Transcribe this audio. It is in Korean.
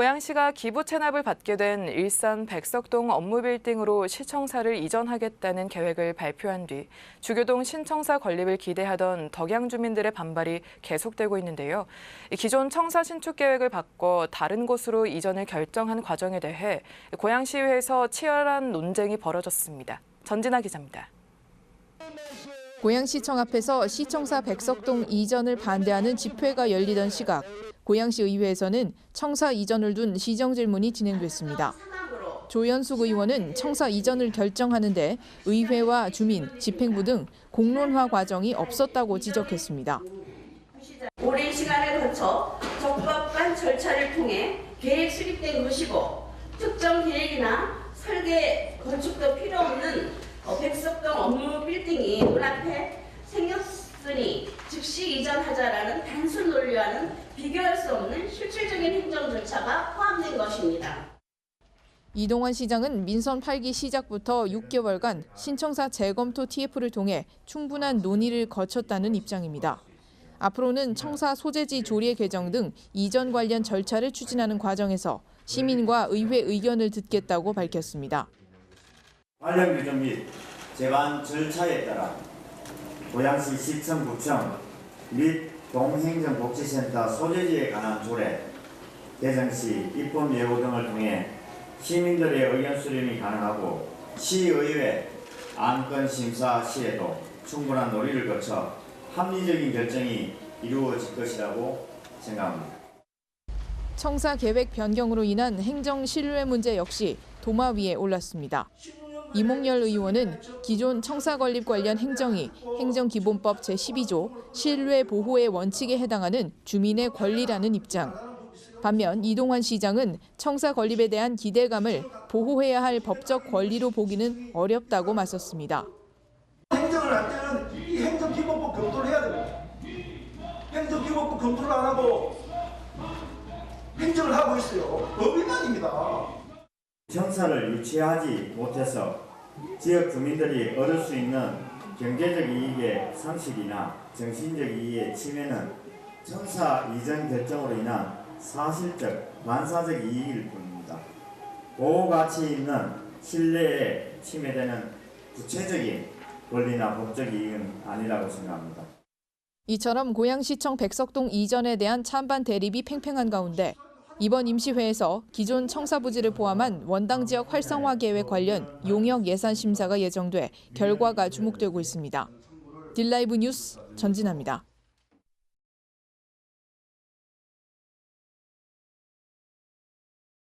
고양시가 기부 체납을 받게 된 일산 백석동 업무빌딩으로 시청사를 이전하겠다는 계획을 발표한 뒤 주교동 신청사 건립을 기대하던 덕양 주민들의 반발이 계속되고 있는데요. 이 기존 청사 신축 계획을 바꿔 다른 곳으로 이전을 결정한 과정에 대해 고양시의회에서 치열한 논쟁이 벌어졌습니다. 전진아 기자입니다. 고양시청 앞에서 시청사 백석동 이전을 반대하는 집회가 열리던 시각 고양시 의회에서는 청사 이전을 둔 시정 질문이 진행됐습니다. 조연숙 의원은 청사 이전을 결정하는데 의회와 주민, 집행부 등 공론화 과정이 없었다고 지적했습니다. 오랜 시간을 거쳐 적법한 절차를 통해 계획 수립된 것이고 특정 계획이나 설계 건축도 필요 없는 어, 백석동 업무 빌딩이 눈앞에 생겼으니 즉시 이전하자라는 비교할 수 없는 실질적인 행정 절차가 포함된 것입니다. 이동환 시장은 민선 8기 시작부터 6개월간 신청사 재검토 TF를 통해 충분한 논의를 거쳤다는 입장입니다. 앞으로는 청사 소재지 조례 개정 등 이전 관련 절차를 추진하는 과정에서 시민과 의회 의견을 듣겠다고 밝혔습니다. 관련 규정 및 제반 절차에 따라 고양시 시청 구청 및 동행정복지센터 소재지에 관한 조례 개정 시 입법 예고 등을 통해 시민들의 의견 수렴이 가능하고 시의회 안건 심사 시에도 충분한 논의를 거쳐 합리적인 결정이 이루어질 것이라고 생각합니다. 청사 계획 변경으로 인한 행정 신뢰 문제 역시 도마 위에 올랐습니다. 이몽열 의원은 기존 청사 건립 관련 행정이 행정기본법 제12조 신뢰 보호의 원칙에 해당하는 주민의 권리라는 입장. 반면 이동환 시장은 청사 건립에 대한 기대감을 보호해야 할 법적 권리로 보기는 어렵다고 맞섰습니다. 행정을 할 때는 이 행정기본법 검토를 해야 됩니다. 행정기본법 검토를 안 하고 행정을 하고 있어요. 법위반입니다. 청사를 유치하지 못해서 지역 주민들이 얻을 수 있는 경제적 이익의 상실이나 정신적 이익의 침해는 청사 이전 결정으로 인한 사실적 반사적 이익일 뿐입니다. 보호 가치 있는 신뢰에 침해되는 구체적인 권리나 법적 이익은 아니라고 생각합니다. 이처럼 고양시청 백석동 이전에 대한 찬반 대립이 팽팽한 가운데 이번 임시회에서 기존 청사부지를 포함한 원당 지역 활성화 계획 관련 용역 예산 심사가 예정돼 결과가 주목되고 있습니다. 딜라이브 뉴스 전진합니다.